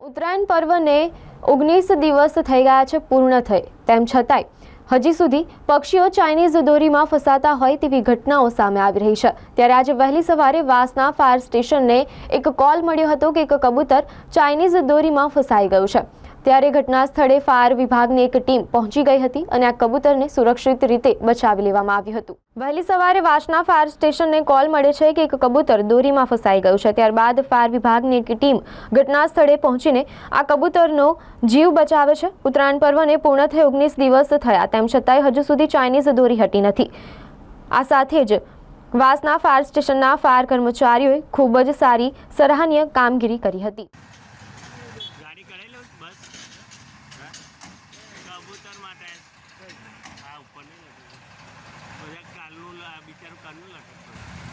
ઉત્તરાયણ પર્વને ઓગણીસ દિવસ થઈ ગયા છે પૂર્ણ થઈ. તેમ છતાંય, હજી સુધી પક્ષીઓ ચાઇનીઝ દોરીમાં ફસાતા હોય તેવી ઘટનાઓ સામે આવી રહી છે. ત્યારે આજે વહેલી સવારે વાસના ફાયર સ્ટેશનને એક કોલ મળ્યો હતો કે એક કબૂતર ચાઇનીઝ દોરીમાં ફસાઈ ગયું છે. ત્યારે ઘટના સ્થળે ફાયર વિભાગની એક ટીમ પહોંચી ગઈ હતી અને આ કબૂતરને સુરક્ષિત રીતે બચાવી લેવામાં આવ્યું હતું. વહેલી સવારે વાસના ફાયર સ્ટેશનને કોલ મળે છે કે એક કબૂતર દોરીમાં ફસાઈ ગયું છે. ત્યારબાદ ફાયર વિભાગની એક ટીમ ઘટના સ્થળે પહોંચીને આ કબૂતરનો જીવ બચાવે છે. ઉત્તરાયણ પર્વને પૂર્ણ થઈ ઓગણીસ દિવસ થયા, તેમ છતાંય હજુ સુધી ચાઇનીઝ દોરી હટી નથી. આ સાથે જ વાસના ફાયર સ્ટેશનના ફાયર કર્મચારીઓએ ખૂબ જ સારી સરાહનીય કામગીરી કરી હતી. કબૂતર માટે. આ ઉપર નહીં લટકતું. બધા કાલનું બિચારું કાલનું લટકતું.